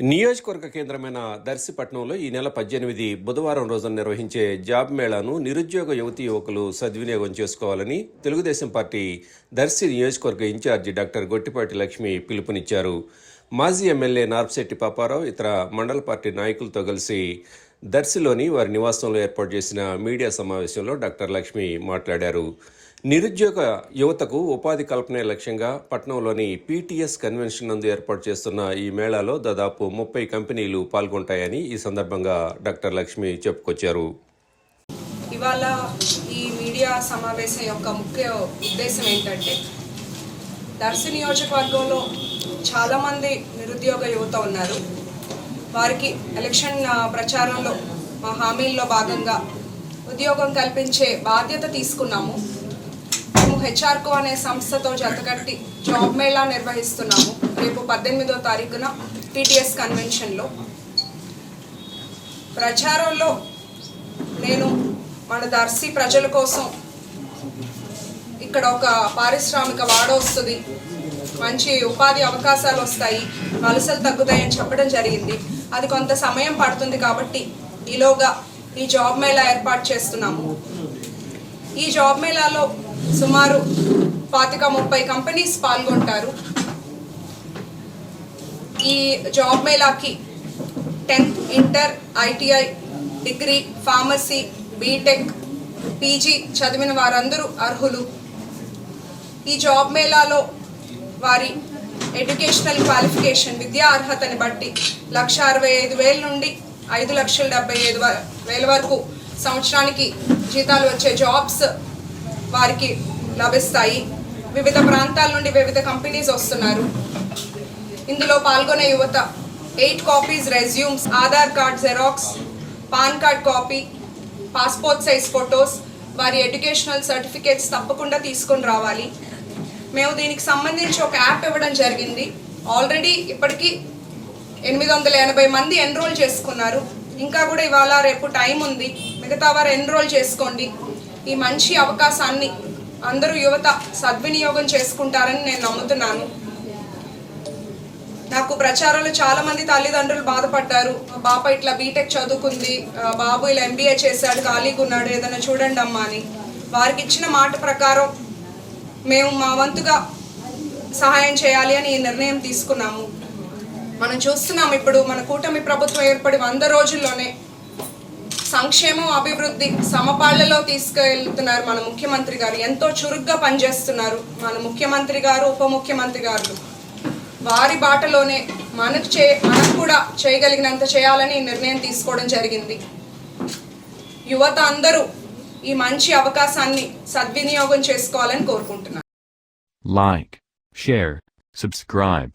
నియోజకవర్గ కేంద్రమైన దర్శిపట్నంలో ఈ నెల పద్దెనిమిది బుధవారం రోజున నిర్వహించే జాబ్ మేళాను నిరుద్యోగ యువతి యువకులు సద్వినియోగం చేసుకోవాలని తెలుగుదేశం పార్టీ దర్శి నియోజకవర్గ ఇన్ఛార్జి డాక్టర్ గొట్టిపాటి లక్ష్మి పిలుపునిచ్చారు. మాజీ ఎమ్మెల్యే నార్పశెట్టి పాపారావు ఇతర మండల పార్టీ నాయకులతో కలిసి దర్శిలోని వారి నివాసంలో ఏర్పాటు చేసిన మీడియా సమావేశంలో డాక్టర్ లక్ష్మి మాట్లాడారు. నిరుద్యోగ యువతకు ఉపాధి కల్పనే లక్ష్యంగా పట్నంలోని పీటీఎస్ కన్వెన్షన్ నందు ఏర్పాటు చేస్తున్న ఈ మేళాలో దాదాపు ముప్పై కంపెనీలు పాల్గొంటాయని ఈ సందర్భంగా డాక్టర్ లక్ష్మి చెప్పుకొచ్చారు. ఇవాళ ఈ మీడియా సమావేశం యొక్క ముఖ్య ఉద్దేశం ఏంటంటే దర్శి నియోజకవర్గంలో చాలామంది నిరుద్యోగ యువత ఉన్నారు. వారికి ఎలక్షన్ ప్రచారంలో మా హామీల్లో భాగంగా ఉద్యోగం కల్పించే బాధ్యత తీసుకున్నాము. మేము హెచ్ఆర్కో అనే సంస్థతో జతకట్టి జాబ్ మేళా నిర్వహిస్తున్నాము. రేపు పద్దెనిమిదో తారీఖున టీటీఎస్ కన్వెన్షన్లో ప్రచారంలో నేను మన దర్శి ప్రజల కోసం ఇక్కడ ఒక పారిశ్రామిక వాడ వస్తుంది. మంచి ఉపాధి అవకాశాలు వస్తాయి. వలసలు తగ్గుతాయని చెప్పడం జరిగింది. అది కొంత సమయం పడుతుంది కాబట్టి ఈలోగా ఈ జాబ్ మేళా ఏర్పాటు చేస్తున్నాము. ఈ జాబ్ మేళాలో సుమారు పాతిక ముప్పై కంపెనీస్ పాల్గొంటారు. ఈ job మేళాకి tenth inter ITI degree pharmacy BTech PG చదివిన వారందరూ అర్హులు. ఈ జాబ్ మేళాలో వారి ఎడ్యుకేషనల్ క్వాలిఫికేషన్ విద్యా అర్హతని బట్టి లక్ష అరవై ఐదు వేల నుండి ఐదు లక్షల డెబ్బై ఐదు వ- వేల వరకు సంవత్సరానికి జీతాలు వచ్చే జాబ్స్ వారికి లభిస్తాయి. వివిధ ప్రాంతాల నుండి వివిధ కంపెనీస్ వస్తున్నారు. ఇందులో పాల్గొనే యువత eight copies resumes Aadhaar card xerox pan card copy passport size photos వారి ఎడ్యుకేషనల్ సర్టిఫికేట్స్ తప్పకుండా తీసుకొని రావాలి. మేము దీనికి సంబంధించి ఒక యాప్ ఇవ్వడం జరిగింది. ఆల్రెడీ ఇప్పటికీ ఎనిమిది వందల ఎనభై మంది ఎన్రోల్ చేసుకున్నారు. ఇంకా కూడా ఇవాళ రేపు టైం ఉంది. మిగతా వారు ఎన్రోల్ చేసుకోండి. ఈ మంచి అవకాశాన్ని అందరూ యువత సద్వినియోగం చేసుకుంటారని నేను నమ్ముతున్నాను. నాకు ప్రచారంలో చాలా మంది తల్లిదండ్రులు బాధపడ్డారు. బాప ఇట్లా బీటెక్ చదువుకుంది. బాబు ఇలా ఎంబీఏ చేశాడు ఖాళీగా ఉన్నాడు ఏదైనా చూడండి అమ్మా అని. వారికి ఇచ్చిన మాట ప్రకారం మేము మా వంతుగా సహాయం చేయాలి అని ఈ నిర్ణయం తీసుకున్నాము. మనం చూస్తున్నాం ఇప్పుడు మన కూటమి ప్రభుత్వం ఏర్పడి వంద రోజుల్లోనే సంక్షేమం అభివృద్ధి సమపాళ్ళలో తీసుకెళ్తున్నారు మన ముఖ్యమంత్రి గారు. ఎంతో చురుగ్గా పనిచేస్తున్నారు మన ముఖ్యమంత్రి గారు ఉప ముఖ్యమంత్రి గారు. వారి బాటలోనే మనకు చే మనకు కూడా చేయగలిగినంత చేయాలని నిర్ణయం తీసుకోవడం జరిగింది. యువత అందరూ ఈ మంచి అవకాశాన్ని సద్వినియోగం చేసుకోవాలని కోరుకుంటున్నాను like share subscribe